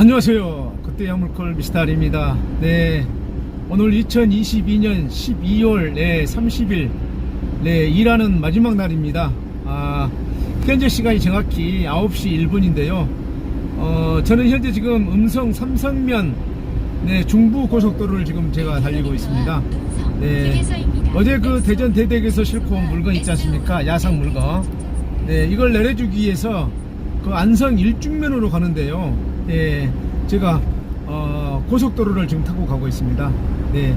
안녕하세요. 그때 야물콜 미스터리입니다. 네. 오늘 2022년 12월 네, 30일 네, 일하는 마지막 날입니다. 아, 현재 시간이 정확히 9시 1분인데요. 어, 저는 현재 지금 음성 삼성면 네, 중부 고속도로를 지금 제가 달리고 있습니다. 네. 어제 그 대전 대댁에서 싣고 온 물건 있지 않습니까? 야상 물건. 네, 이걸 내려주기 위해서 그 안성 일중면으로 가는데요. 예, 제가 어, 고속도로를 지금 타고 가고 있습니다. 네,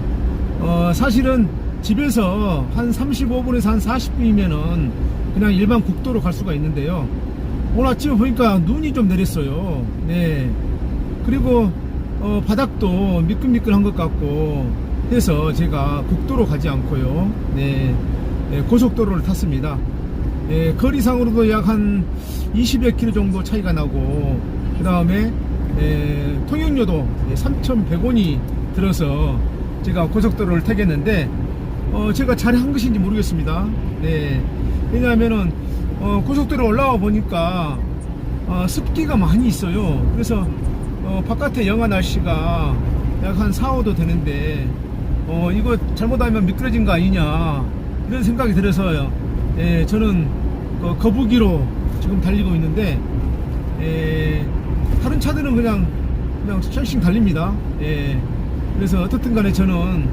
어, 사실은 집에서 한 35분에서 한 40분이면은 그냥 일반 국도로 갈 수가 있는데요. 오늘 아침에 보니까 눈이 좀 내렸어요. 네, 그리고 어, 바닥도 미끌미끌한 것 같고 해서 제가 국도로 가지 않고요. 네, 네, 고속도로를 탔습니다. 예, 거리상으로도 약 한 20여 킬로 정도 차이가 나고 그 다음에 통행료도 3,100원이 들어서 제가 고속도로를 타겠는데 어, 제가 잘 한 것인지 모르겠습니다. 네, 왜냐하면은 어, 고속도로 올라와 보니까 어, 습기가 많이 있어요. 그래서 어, 바깥에 영하 날씨가 약 한 4, 5도 되는데 어, 이거 잘못하면 미끄러진 거 아니냐 이런 생각이 들어서요. 예, 저는 그 거북이로 지금 달리고 있는데 예, 다른 차들은 그냥 그냥 쌩쌩 달립니다. 예, 그래서 어떻든 간에 저는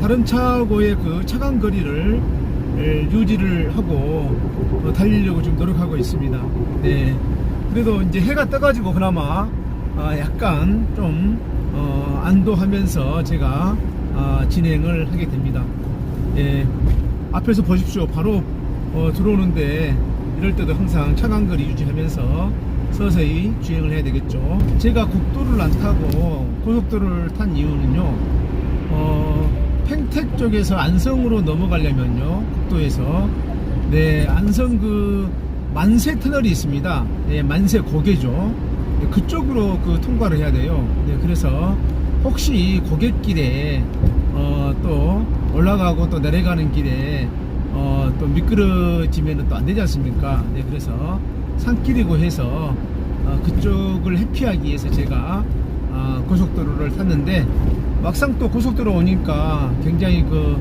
다른 차하고의 그 차간 거리를 예, 유지를 하고 어, 달리려고 좀 노력하고 있습니다. 네. 그래도 이제 해가 떠가지고 그나마 아, 약간 좀 어, 안도하면서 제가 아, 진행을 하게 됩니다. 예, 앞에서 보십시오. 바로 어, 들어오는데 이럴 때도 항상 차간 거리 유지하면서 서서히 주행을 해야 되겠죠. 제가 국도를 안 타고 고속도로를 탄 이유는요. 어, 팽택 쪽에서 안성으로 넘어가려면요. 국도에서 네, 안성 그 만세 터널이 있습니다. 네, 만세 고개죠. 네, 그쪽으로 그 통과를 해야 돼요. 네, 그래서 혹시 고갯길에 어, 또 올라가고 또 내려가는 길에 어, 또 미끄러지면 또 안 되지 않습니까? 네, 그래서 산길이고 해서 어, 그쪽을 회피하기 위해서 제가 어, 고속도로를 탔는데 막상 또 고속도로 오니까 굉장히 그,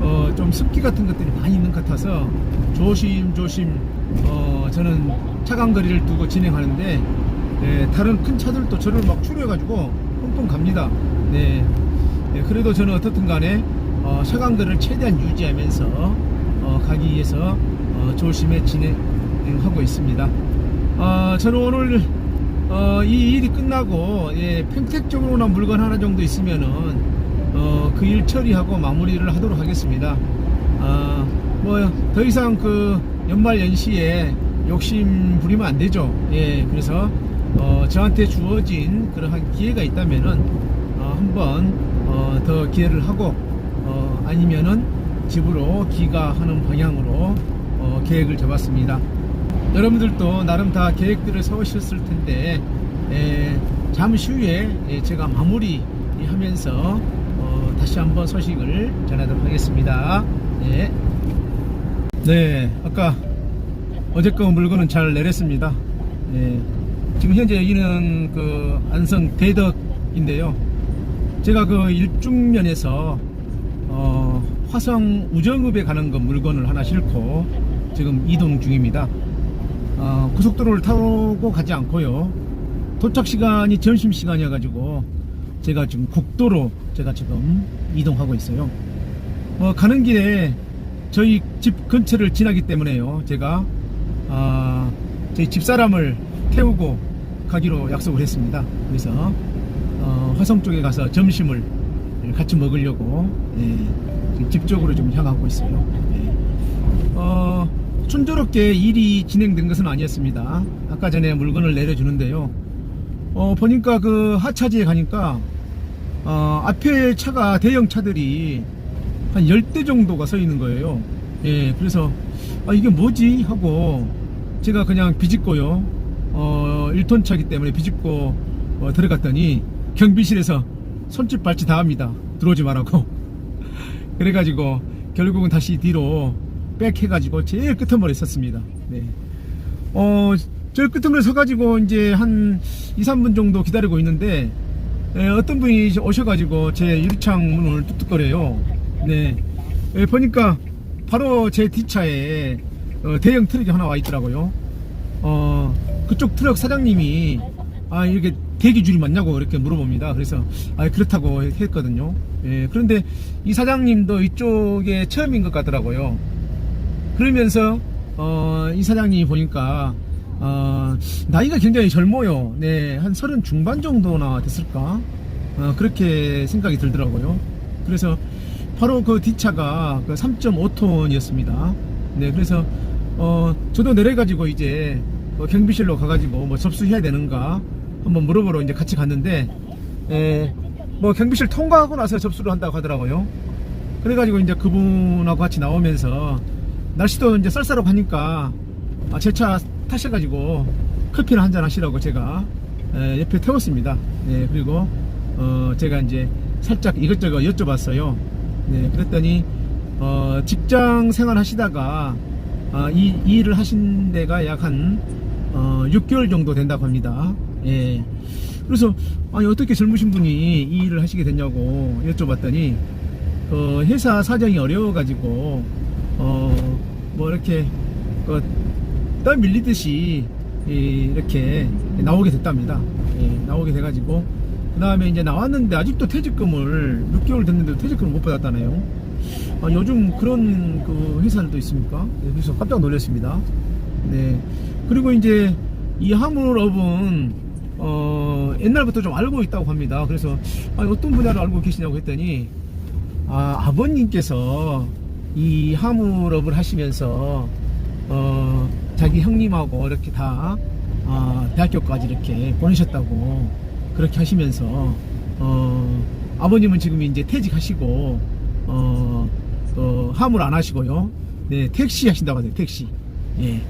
어, 좀 습기 같은 것들이 많이 있는 것 같아서 조심조심, 어, 저는 차간 거리를 두고 진행하는데, 네, 다른 큰 차들도 저를 막 추려가지고 뻥뻥 갑니다. 네. 네, 그래도 저는 어떻든 간에, 어, 차간 거리를 최대한 유지하면서, 어, 가기 위해서, 어, 조심해 진행 하고 있습니다. 어, 저는 오늘 어, 이 일이 끝나고 예, 평택 쪽으로나 물건 하나 정도 있으면은 어, 그 일 처리하고 마무리를 하도록 하겠습니다. 아, 뭐더 이상 그 연말 연시에 욕심 부리면 안 되죠. 예, 그래서 어, 저한테 주어진 그러한 기회가 있다면은 어, 한번 어, 더 기회를 하고 어, 아니면은 집으로 귀가하는 방향으로 어, 계획을 잡았습니다. 여러분들도 나름 다 계획들을 세우셨을 텐데 에, 잠시 후에 예, 제가 마무리 하면서 어, 다시 한번 소식을 전하도록 하겠습니다. 네. 네, 아까 어제거 물건은 잘 내렸습니다. 네, 지금 현재 여기는 그 안성 대덕인데요. 제가 그 일중면에서 어, 화성 우정읍에 가는 그 물건을 하나 싣고 지금 이동 중입니다. 어, 고속도로를 타고 가지 않고요. 도착 시간이 점심 시간이어가지고 제가 지금 국도로 제가 지금 이동하고 있어요. 어, 가는 길에 저희 집 근처를 지나기 때문에요. 제가 아, 저희 집사람을 태우고 가기로 약속을 했습니다. 그래서 어, 화성 쪽에 가서 점심을 같이 먹으려고 예, 집 쪽으로 좀 향하고 있어요. 예. 어, 순조롭게 일이 진행된 것은 아니었습니다. 아까 전에 물건을 내려주는데요. 어, 보니까 그 하차지에 가니까, 어, 앞에 차가 대형 차들이 한 10대 정도가 서 있는 거예요. 예, 그래서, 아, 이게 뭐지? 하고, 제가 그냥 비집고요. 어, 1톤 차기 때문에 비집고 어, 들어갔더니 경비실에서 손짓 발짓 다 합니다. 들어오지 말라고. 그래가지고 결국은 다시 뒤로 백 해가지고 제일 끝머리에 섰습니다. 네. 어, 저 끝에 서가지고 이제 한 2, 3분 정도 기다리고 있는데 예, 어떤 분이 오셔가지고 제 유리창 문을 뚝뚝거려요. 네. 예, 보니까 바로 제 뒷차에 어, 대형 트럭이 하나 와 있더라고요. 어, 그쪽 트럭 사장님이 아 이렇게 대기 줄이 맞냐고 이렇게 물어봅니다. 그래서 아 그렇다고 했거든요. 예, 그런데 이 사장님도 이쪽에 처음인 것 같더라고요. 그러면서 어, 이 사장님이 보니까 어, 나이가 굉장히 젊어요. 네, 한 서른 중반 정도나 됐을까? 어, 그렇게 생각이 들더라고요. 그래서 바로 그 뒷차가 그 3.5톤이었습니다. 네, 그래서 어, 저도 내려가지고 이제 그 경비실로 가가지고 뭐 접수해야 되는가 한번 물어보러 이제 같이 갔는데, 에, 뭐 경비실 통과하고 나서 접수를 한다고 하더라고요. 그래가지고 이제 그분하고 같이 나오면서 날씨도 이제 쌀쌀하고 하니까 아, 제 차 타셔가지고 커피를 한잔 하시라고 제가 에, 옆에 태웠습니다. 네, 그리고 어, 제가 이제 살짝 이것저것 여쭤봤어요. 네, 그랬더니 어, 직장 생활 하시다가 아, 이, 이 일을 하신 데가 약한 어, 6개월 정도 된다고 합니다. 예. 그래서 아니 어떻게 젊으신 분이 이 일을 하시게 됐냐고 여쭤봤더니 그 회사 사정이 어려워가지고 어 뭐 이렇게 그땀 밀리듯이 이- 이렇게 나오게 됐답니다. 예, 나오게 돼가지고 그 다음에 이제 나왔는데 아직도 퇴직금을 6개월 됐는데도 퇴직금을 못 받았다네요. 아, 요즘 그런 그 회사들도 있습니까? 예, 그래서 깜짝 놀랐습니다. 네. 그리고 이제 이 하물업은 어, 옛날부터 좀 알고 있다고 합니다. 그래서 아, 어떤 분야를 알고 계시냐고 했더니 아, 아버님께서 이 하물업을 하시면서 어, 자기 형님하고 이렇게 다 아, 대학교까지 이렇게 보내셨다고 그렇게 하시면서 어, 아버님은 지금 이제 퇴직하시고 어, 어, 하물 안 하시고요. 네, 택시 하신다고 하세요. 택시. 예.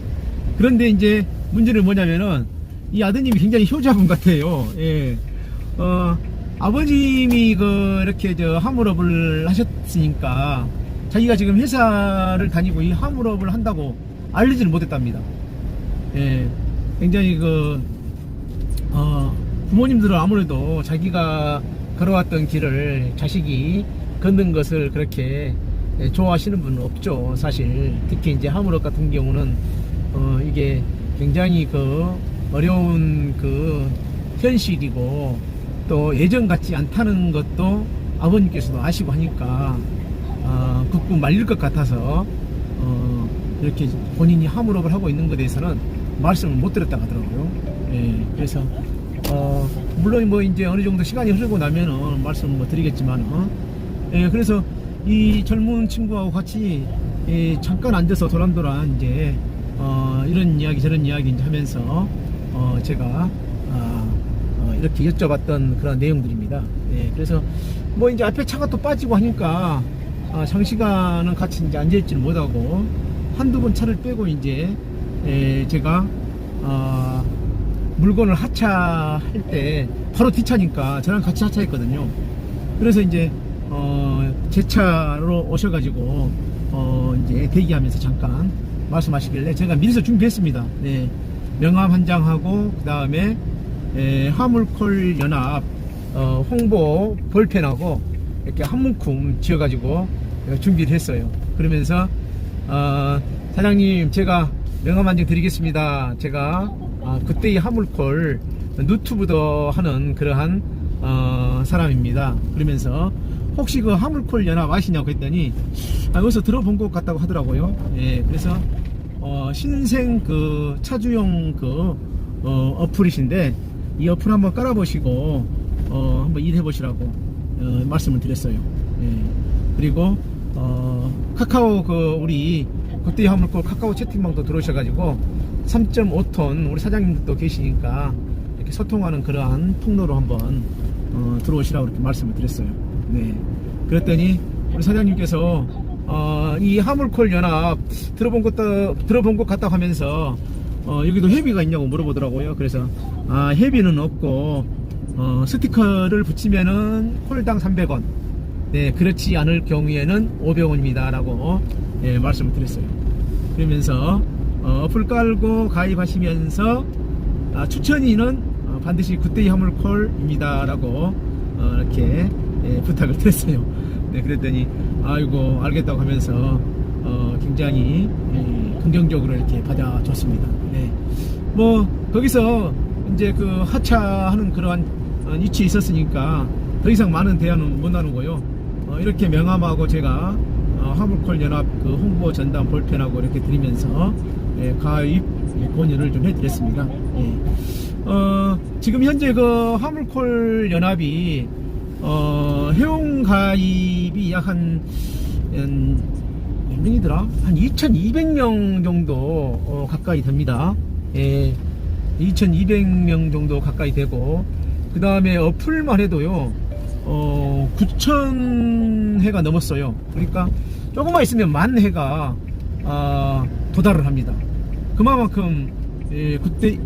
그런데 이제 문제는 뭐냐면은 이 아드님이 굉장히 효자분 같아요. 예. 어, 아버님이 그 이렇게 저 하물업을 하셨으니까 자기가 지금 회사를 다니고 이 하물업을 한다고 알리지는 못했답니다. 예. 굉장히 그, 어, 부모님들은 아무래도 자기가 걸어왔던 길을 자식이 걷는 것을 그렇게 예, 좋아하시는 분은 없죠. 사실. 특히 이제 하물업 같은 경우는, 어, 이게 굉장히 그 어려운 그 현실이고 또 예전 같지 않다는 것도 아버님께서도 아시고 하니까, 어, 극구 말릴 것 같아서, 어, 이렇게 본인이 하물업을 하고 있는 것에 대해서는 말씀을 못 드렸다고 하더라고요. 예, 그래서, 어, 물론 뭐 이제 어느 정도 시간이 흐르고 나면은 말씀을 뭐 드리겠지만, 어, 예, 그래서 이 젊은 친구하고 같이 예, 잠깐 앉아서 도란도란 이제 어, 이런 이야기 저런 이야기 이제 하면서 어, 제가 아, 어, 이렇게 여쭤봤던 그런 내용들입니다. 예, 그래서 뭐 이제 앞에 차가 또 빠지고 하니까 아, 장시간은 같이 이제 앉아있지는 못하고 한두 번 차를 빼고 이제 예, 제가 아, 물건을 하차할 때 바로 뒷차니까 저랑 같이 하차했거든요. 그래서 이제 어, 제 차로 오셔가지고 어, 이제 대기하면서 잠깐 말씀하시길래 제가 미리서 준비했습니다. 네, 명함 한 장하고 그 다음에 화물콜 연합 어, 홍보 볼펜하고 이렇게 한 문큼 지어가지고 준비를 했어요. 그러면서 어, 사장님 제가 명함 한장 드리겠습니다. 제가 아, 그때의 화물콜 누트부더 하는 그러한 어, 사람입니다. 그러면서 혹시 그 화물콜 연합 아시냐고 했더니 아, 여기서 들어본 것 같다고 하더라고요. 예, 그래서 어, 신생 그 차주용 그 어, 어플이신데 이 어플 한번 깔아보시고 어, 한번 일해 보시라고 어, 말씀을 드렸어요. 예, 그리고 어, 카카오 그 우리 그때 화물콜 카카오 채팅방도 들어오셔가지고 3.5톤 우리 사장님도 계시니까 이렇게 소통하는 그러한 통로로 한번 어, 들어오시라고 이렇게 말씀을 드렸어요. 네. 그랬더니 우리 사장님께서 어, 이 화물콜 연합 들어본 것도 들어본 것 같다고 하면서 어, 여기도 회비가 있냐고 물어보더라고요. 그래서 아, 회비는 없고 어, 스티커를 붙이면은 콜당 300원. 네, 그렇지 않을 경우에는 500원입니다 라고 예, 말씀을 드렸어요. 그러면서 어, 어플 깔고 가입하시면서 아, 추천인은 어, 반드시 굿데이 화물콜입니다 라고 어, 이렇게 예, 부탁을 드렸어요. 네, 그랬더니 아이고 알겠다고 하면서 어, 굉장히 예, 긍정적으로 이렇게 받아줬습니다. 네. 뭐 거기서 이제 그 하차하는 그러한 어, 위치에 있었으니까 더 이상 많은 대화는 못 나누고요. 어, 이렇게 명함하고 제가 어, 화물콜 연합 그 홍보 전담 볼펜하고 이렇게 드리면서 예, 가입 예, 권유를 좀 해드렸습니다. 예. 어, 지금 현재 그 화물콜 연합이 어, 회원 가입이 약한 몇 명이더라? 한 2,200명 정도 어, 가까이 됩니다. 예, 2,200명 정도 가까이 되고 그 다음에 어플만 해도요. 어, 9천 회가 넘었어요. 그러니까 조금만 있으면 만 회가 아, 도달을 합니다. 그만큼 예, 그때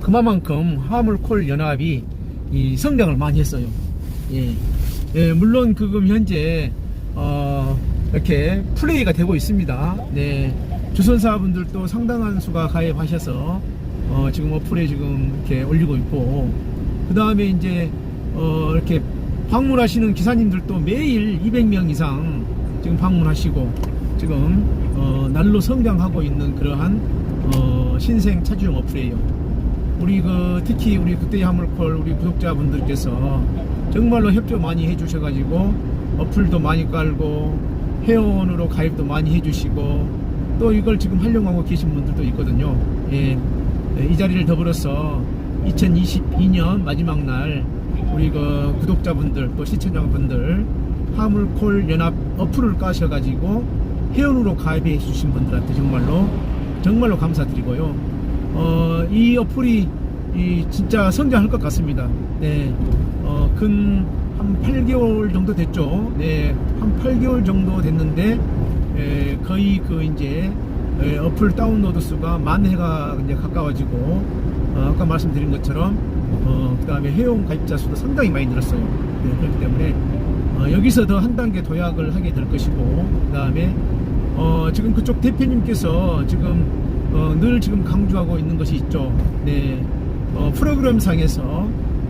그만큼 화물콜 연합이 이 성장을 많이 했어요. 예. 예, 물론 그금 현재 어, 이렇게 플레이가 되고 있습니다. 네. 주선사분들도 상당한 수가 가입하셔서 어, 지금 어플에 지금 이렇게 올리고 있고 그 다음에 이제 어, 이렇게 방문하시는 기사님들도 매일 200명 이상 지금 방문하시고 지금 어, 날로 성장하고 있는 그러한 어, 신생 차주용 어플이에요. 우리 그 특히 우리 그때의 화물콜 우리 구독자분들께서 정말로 협조 많이 해주셔가지고 어플도 많이 깔고 회원으로 가입도 많이 해주시고 또 이걸 지금 활용하고 계신 분들도 있거든요. 예, 예, 이 자리를 더불어서 2022년 마지막 날 우리 그 구독자분들 또 시청자분들 화물콜 연합 어플을 까셔가지고 회원으로 가입해 주신 분들한테 정말로 정말로 감사드리고요. 어, 이 어플이 이 진짜 성장할 것 같습니다. 네, 어, 근 한 8개월 정도 됐죠. 네, 한 8개월 정도 됐는데 에, 거의 그 이제 에, 어플 다운로드 수가 만 회가 이제 가까워지고 어, 아까 말씀드린 것처럼 어, 그 다음에 회원 가입자 수도 상당히 많이 늘었어요. 네, 그렇기 때문에 어, 여기서 더 한 단계 도약을 하게 될 것이고 그 다음에 어, 지금 그쪽 대표님께서 지금 어, 늘 지금 강조하고 있는 것이 있죠. 네, 어, 프로그램 상에서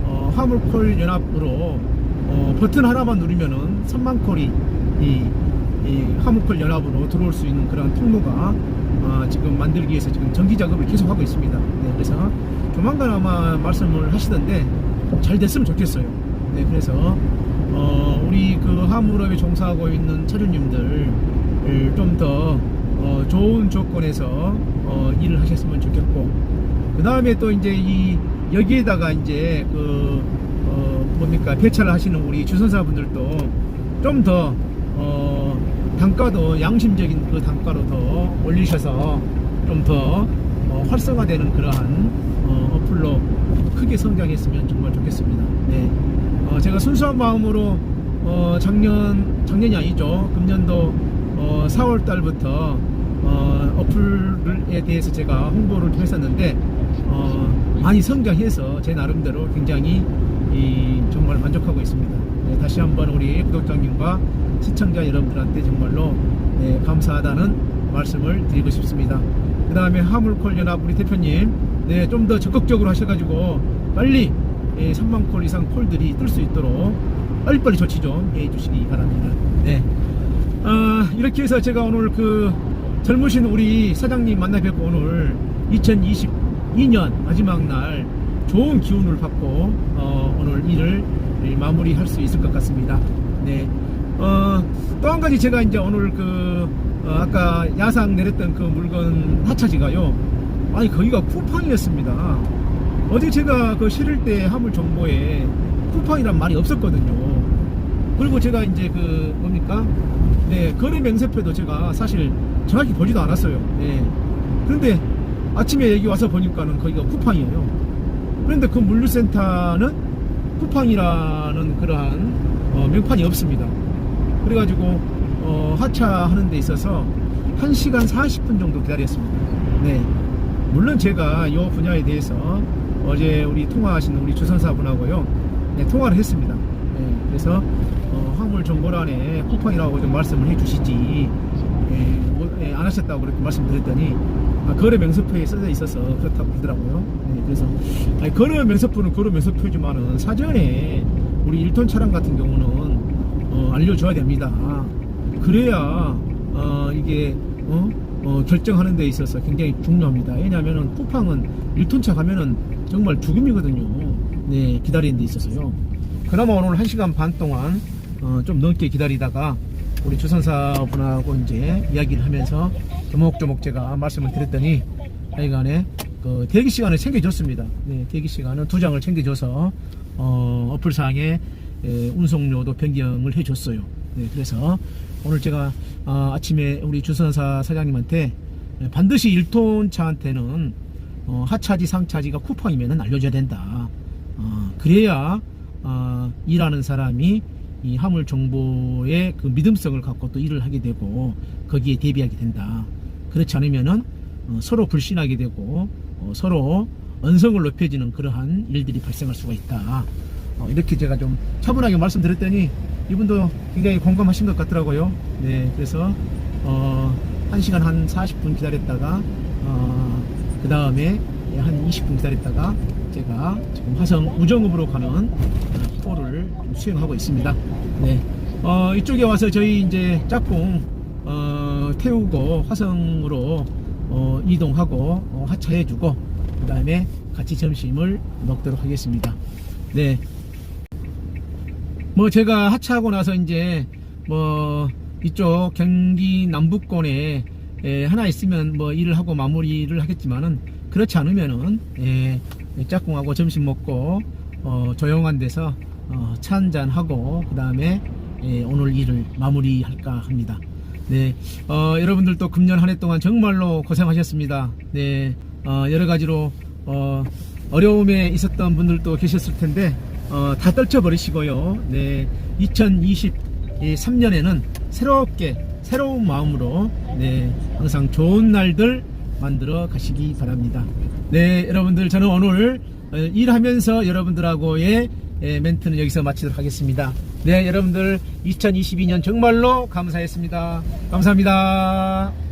어, 화물콜 연합으로 어, 버튼 하나만 누르면은 3만 콜이 이, 이 화물콜 연합으로 들어올 수 있는 그런 통로가 어, 지금 만들기 위해서 지금 전기 작업을 계속 하고 있습니다. 네, 그래서 조만간 아마 말씀을 하시던데 잘 됐으면 좋겠어요. 네, 그래서 어, 우리 그 화물업에 종사하고 있는 차주님들 좀더 어, 좋은 조건에서 어, 일을 하셨으면 좋겠고 그 다음에 또 이제 이 여기에다가 이제 그 어, 뭡니까 배차를 하시는 우리 주선사분들도 좀더 어, 단가도 양심적인 그 단가로 더 올리셔서 좀더 어, 활성화되는 그러한 어, 어플로 크게 성장했으면 정말 좋겠습니다. 네. 어, 제가 순수한 마음으로 어, 작년 작년이 아니죠. 금년도 어, 4월 달부터 어, 어플에 대해서 제가 홍보를 했었는데 어, 많이 성장해서 제 나름대로 굉장히 이, 정말 만족하고 있습니다. 네, 다시 한번 우리 구독자님과 시청자 여러분들한테 정말로 네, 감사하다는 말씀을 드리고 싶습니다. 그 다음에 화물콜 연합 우리 대표님 네, 좀 더 적극적으로 하셔가지고 빨리 예, 3만 콜 이상 콜들이 뜰 수 있도록 빨리빨리 조치 좀 해주시기 바랍니다. 네. 아, 이렇게 해서 제가 오늘 그 젊으신 우리 사장님 만나 뵙고 오늘 2022년 마지막 날 좋은 기운을 받고 어, 오늘 일을 마무리할 수 있을 것 같습니다. 네. 어, 또 한 가지 제가 이제 오늘 그 어, 아까 야상 내렸던 그 물건 하차지가요. 아니 거기가 쿠팡이었습니다. 어제 제가 그 실을 때 화물 정보에 쿠팡이란 말이 없었거든요. 그리고 제가 이제 그 뭡니까? 네, 거래 명세표도 제가 사실 정확히 보지도 않았어요. 네. 그런데 아침에 여기 와서 보니까는 거기가 쿠팡이에요. 그런데 그 물류센터는 쿠팡이라는 그러한 어, 명판이 없습니다. 그래가지고 어, 하차하는 데 있어서 1시간 40분 정도 기다렸습니다. 네. 물론 제가 이 분야에 대해서 어제 우리 통화하시는 우리 주선사분하고요. 네, 통화를 했습니다. 네, 그래서 어, 화물 정보란에 쿠팡이라고 좀 말씀을 해 주시지 예, 뭐, 예, 안안 하셨다고 그렇게 말씀드렸더니 아, 거래 명세표에 써져 있어서 그렇다고 그러더라고요. 네, 그래서 아니, 거래 명세표는 거래 명세표지만은 사전에 우리 1톤 차량 같은 경우는 어, 알려줘야 됩니다. 그래야 어, 이게 어? 어, 결정하는 데 있어서 굉장히 중요합니다. 왜냐하면은 쿠팡은 1톤 차 가면은 정말 죽음이거든요. 네, 기다리는 데 있어서요. 그나마 오늘 1시간 반 동안 어, 좀 넘게 기다리다가 우리 주선사분하고 이제 이야기를 하면서 조목조목 제가 말씀을 드렸더니 하여간에 그 대기 시간을 챙겨줬습니다. 네, 대기 시간은 두 장을 챙겨줘서 어, 어플상에 에, 운송료도 변경을 해줬어요. 네, 그래서 오늘 제가 아, 아침에 우리 주선사 사장님한테 에, 반드시 1톤 차한테는 어, 하차지 상차지가 쿠팡이면 알려줘야 된다. 어, 그래야 어, 일하는 사람이 이 화물 정보의 그 믿음성을 갖고 또 일을 하게 되고 거기에 대비하게 된다. 그렇지 않으면은 어, 서로 불신하게 되고 어, 서로 언성을 높여지는 그러한 일들이 발생할 수가 있다. 어, 이렇게 제가 좀 차분하게 말씀드렸더니 이분도 굉장히 공감하신 것 같더라고요. 네, 그래서 어, 1시간 한 40분 기다렸다가 어, 그 다음에 한 20분 기다렸다가 제가 지금 화성 우정읍으로 가는 포를 수행하고 있습니다. 네, 어, 이쪽에 와서 저희 이제 짝꿍 어, 태우고 화성으로 어, 이동하고 어, 하차해주고 그 다음에 같이 점심을 먹도록 하겠습니다. 네. 뭐 제가 하차하고 나서 이제 뭐 이쪽 경기 남부권에 에, 하나 있으면 뭐 일을 하고 마무리를 하겠지만은 그렇지 않으면은 예, 짝꿍하고 점심 먹고 어, 조용한 데서 어, 차 한잔 하고 그 다음에 예, 오늘 일을 마무리할까 합니다. 네, 어, 여러분들도 금년 한 해 동안 정말로 고생하셨습니다. 네, 어, 여러 가지로 어, 어려움에 있었던 분들도 계셨을 텐데 어, 다 떨쳐버리시고요. 네, 2023년에는 새롭게 새로운 마음으로 네, 항상 좋은 날들 만들어 가시기 바랍니다. 네, 여러분들 저는 오늘 어, 일하면서 여러분들하고의 예, 멘트는 여기서 마치도록 하겠습니다. 네, 여러분들 2022년 정말로 감사했습니다. 감사합니다.